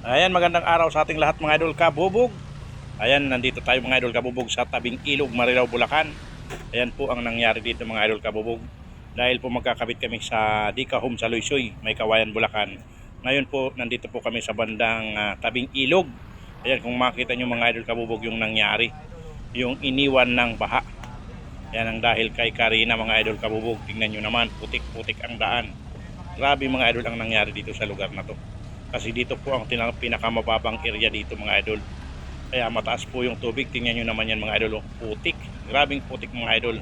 Ayan, magandang araw sa ating lahat mga idol kabubog. Ayan, nandito tayo mga idol kabubog sa tabing ilog Marilao, Bulacan. Ayan po ang nangyari dito mga idol kabubog. Dahil po magkakabit kami sa Dika Home sa Loysoy, may kawayan Bulacan. Ngayon po, nandito po kami sa bandang ah, tabing ilog. Ayan, kung makita nyo mga idol kabubog yung nangyari. Yung iniwan ng baha. Yan ang dahil kay Karina mga idol kabubog. Tingnan nyo naman, putik-putik ang daan. Grabe mga idol ang nangyari dito sa lugar na to. Kasi dito po ang tina- pinakamababang area dito mga idol. Kaya mataas po yung tubig. Tingnan nyo naman yan mga idol. oh. Putik. Grabing putik mga idol.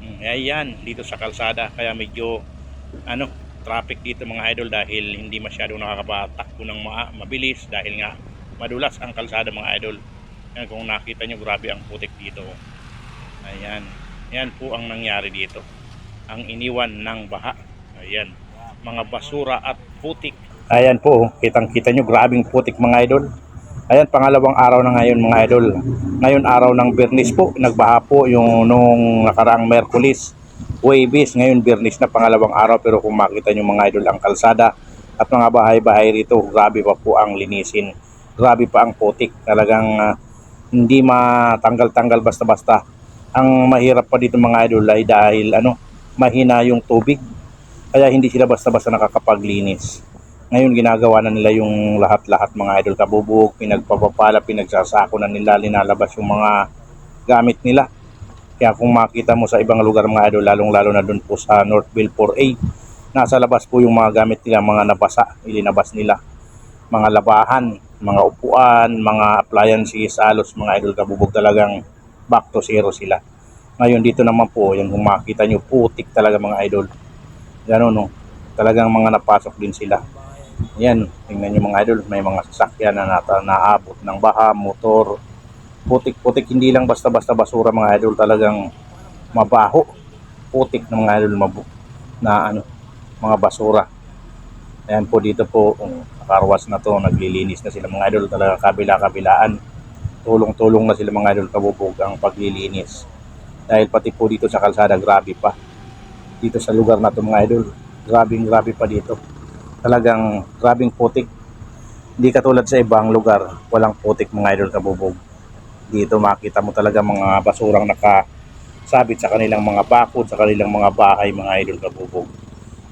Mm, Ayan, dito sa kalsada. Kaya medyo ano, traffic dito mga idol dahil hindi masyado nakakapatakbo ng ma- mabilis dahil nga madulas ang kalsada mga idol. Yan, kung nakita nyo, grabe ang putik dito. oh. Ayan. Yan po ang nangyari dito. Ang iniwan ng baha. Ayan. Mga basura at putik. Ayan po, kitang-kita nyo, grabing putik mga idol. Ayan, pangalawang araw na ngayon mga idol. Ngayon araw ng Bernis po, nagbaha po yung nung nakaraang Merkulis. Waybis, ngayon Bernis na pangalawang araw pero kung makita nyo mga idol ang kalsada at mga bahay-bahay rito, grabe pa po ang linisin. Grabe pa ang putik. Talagang ah, hindi matanggal-tanggal basta-basta. Ang mahirap pa dito mga idol ay dahil ano, mahina yung tubig. Kaya hindi sila basta-basta nakakapaglinis. Ngayon ginagawa na nila yung lahat-lahat mga idol kabubog, pinagpapapala, pinagsasako na nila, linalabas yung mga gamit nila. Kaya kung makita mo sa ibang lugar mga idol, lalong-lalo na dun po sa Northville 4A, nasa labas po yung mga gamit nila, mga nabasa, ilinabas nila. Mga labahan, mga upuan, mga appliances, alos mga idol kabubog talagang back to zero sila. Ngayon dito naman po, yan kung makita nyo, putik talaga mga idol. Ganun no, talagang mga napasok din sila. Yan, tingnan nyo mga idol, may mga sasakyan na nata, naabot ng baha, motor, putik-putik, hindi lang basta-basta basura mga idol, talagang mabaho, putik ng mga idol, mabu na ano, mga basura. Ayan po dito po, um, karwas na to, naglilinis na sila mga idol, talaga kabila-kabilaan. Tulong-tulong na sila mga idol kabubog ang paglilinis. Dahil pati po dito sa kalsada, grabe pa. Dito sa lugar na to mga idol, grabing grabe pa dito talagang grabing putik. Hindi katulad sa ibang lugar, walang putik mga idol kabubog. Dito makita mo talaga mga basurang nakasabit sa kanilang mga bakod, sa kanilang mga bahay mga idol kabubog.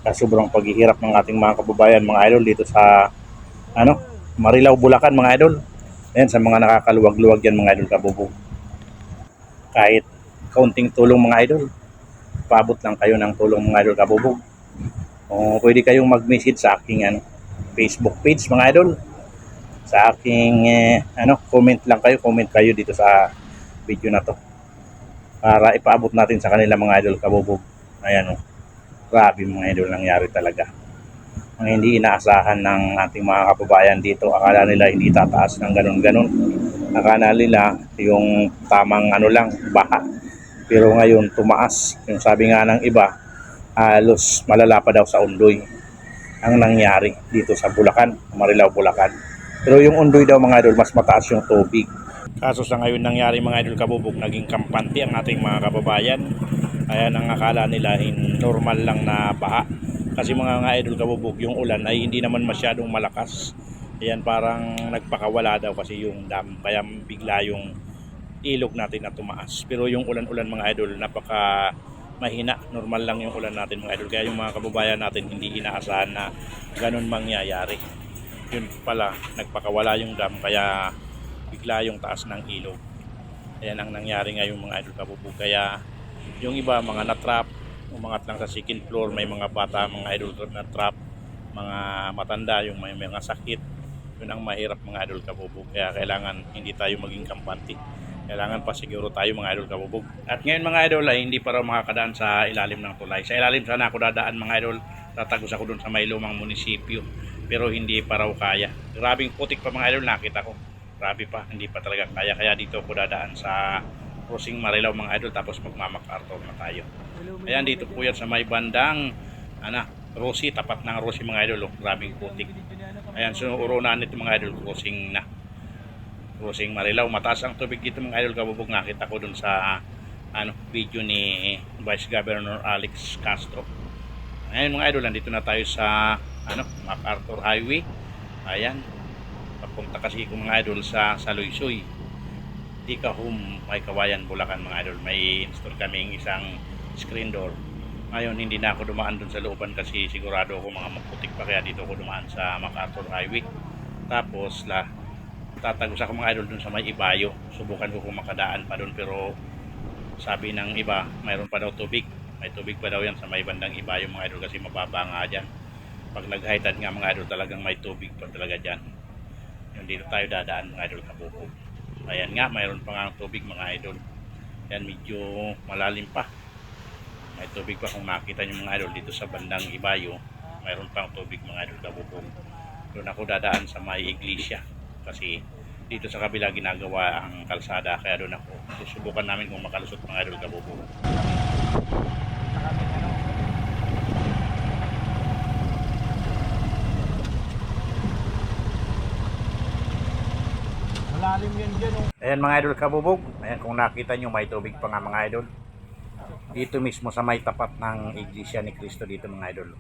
Sa sobrang paghihirap ng ating mga kababayan mga idol dito sa ano, Marilao, Bulacan mga idol. Ayan, sa mga nakakaluwag-luwag yan mga idol kabubog. Kahit kaunting tulong mga idol, paabot lang kayo ng tulong mga idol kabubog. O pwede kayong mag-message sa aking ano, Facebook page mga idol. Sa aking eh, ano, comment lang kayo, comment kayo dito sa video na to. Para ipaabot natin sa kanila mga idol kabubog. Ayan o. Grabe mga idol nangyari talaga. Mga hindi inaasahan ng ating mga kababayan dito. Akala nila hindi tataas ng ganun-ganun. Akala nila yung tamang ano lang, baha. Pero ngayon tumaas. Yung sabi nga ng iba, halos malala pa daw sa Undoy ang nangyari dito sa Bulacan, Marilao, Bulacan. Pero yung Undoy daw mga idol, mas mataas yung tubig. Kaso sa ngayon nangyari mga idol kabubog, naging kampante ang ating mga kababayan. Ayan ang akala nila in normal lang na baha. Kasi mga nga idol kabubog, yung ulan ay hindi naman masyadong malakas. Ayan parang nagpakawala daw kasi yung dam. Kaya bigla yung ilog natin na tumaas. Pero yung ulan-ulan mga idol, napaka mahina. Normal lang yung ulan natin mga idol. Kaya yung mga kababayan natin hindi inaasahan na ganun mangyayari. Yun pala, nagpakawala yung dam kaya bigla yung taas ng ilog. Ayan ang nangyari ngayon mga idol kabubog. Kaya yung iba mga natrap, umangat lang sa second floor, may mga bata, mga idol na trap, mga matanda, yung may mga sakit. Yun ang mahirap mga idol kabubog. Kaya kailangan hindi tayo maging kampante. Kailangan pa siguro tayo mga idol kabubog. At ngayon mga idol ay hindi pa raw makakadaan sa ilalim ng tulay. Sa ilalim sana ako dadaan mga idol. Tatagos ako dun sa may lumang munisipyo. Pero hindi pa raw kaya. Grabing putik pa mga idol nakita ko. Grabe pa, hindi pa talaga kaya. Kaya dito ako dadaan sa Crossing Marilao mga idol tapos magmamakarto na tayo. Ayan dito po yan sa may bandang ana, Rosie, tapat ng Rosie mga idol. Oh. Grabing putik. Ayan, so urunan nito mga idol, crossing na. Crossing Marilao. Mataas ang tubig dito mga idol. Kabubog nakita ko dun sa ano, video ni Vice Governor Alex Castro. Ngayon mga idol, nandito na tayo sa ano, MacArthur Highway. Ayan. Papunta kasi ko mga idol sa Saluйsoy. Di ka home may kawayan Bulacan mga idol. May install kaming isang screen door. Ngayon hindi na ako dumaan dun sa looban kasi sigurado ako mga maputik pa kaya dito ako dumaan sa MacArthur Highway. Tapos la tatagos ako mga idol dun sa may Ibayo. Subukan ko kung makadaan pa dun pero sabi ng iba mayroon pa daw tubig. May tubig pa daw yan sa may bandang Ibayo mga idol kasi mababa nga dyan. Pag tide nga mga idol talagang may tubig pa talaga dyan. Yung dito tayo dadaan mga idol kabukog. Ayan nga mayroon pa nga tubig mga idol. Yan medyo malalim pa may tubig pa kung makita nyo mga idol dito sa bandang Ibayo mayroon pang tubig mga idol kabubog doon ako dadaan sa may iglesia kasi dito sa kabila ginagawa ang kalsada. Kaya doon ako. Susubukan namin kung makalusot mga idol kabubog Malalim yan dyan, oh. ayan mga idol kabubog ayan kung nakita nyo may tubig pa nga mga idol. Dito mismo sa may tapat ng iglesia ni Cristo dito mga idol.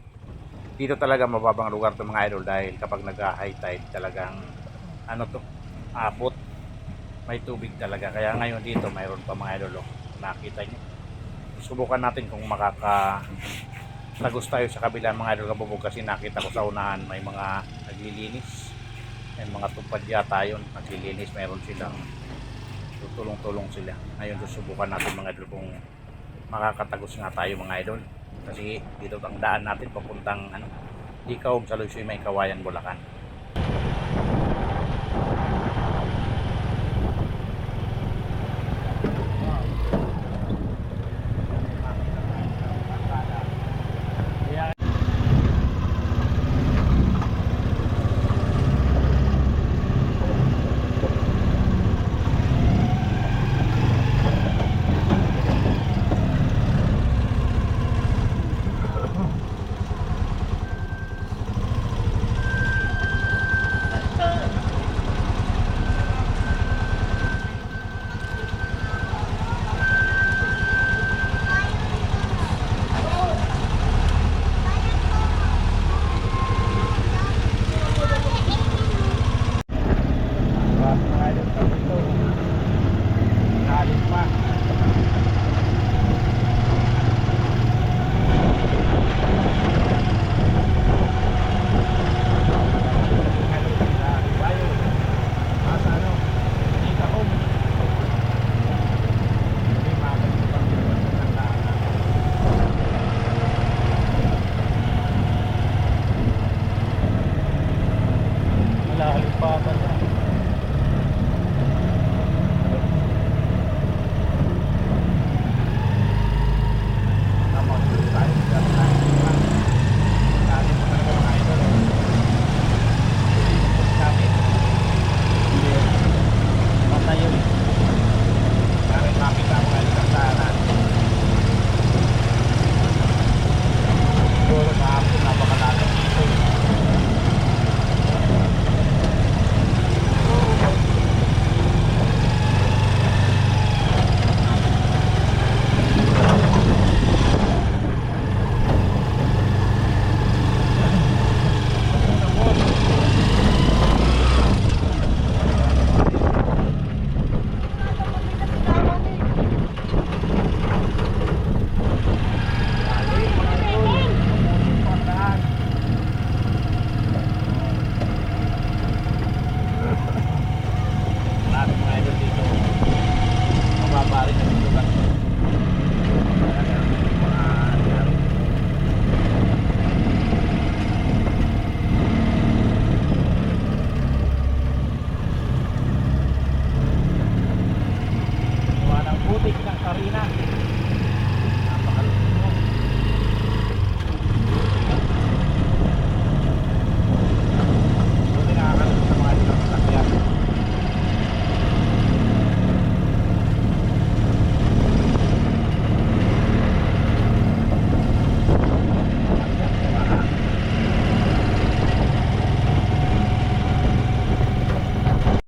Dito talaga mababang lugar to mga idol dahil kapag nag-high tide talagang ano to abot. May tubig talaga. Kaya ngayon dito mayroon pa mga idol oh. nakita nyo subukan natin kung makaka tagos tayo sa kabila mga idol. Kabubog kasi nakita ko sa unahan may mga naglilinis. May mga tupad yata yun. Naglilinis mayroon silang tutulong-tulong sila. Ngayon susubukan natin mga idol kung makakatagos nga tayo mga idol. Kasi dito ang daan natin papuntang ano Ikaw sa Lusoy may kawayan Bulacan pa ba?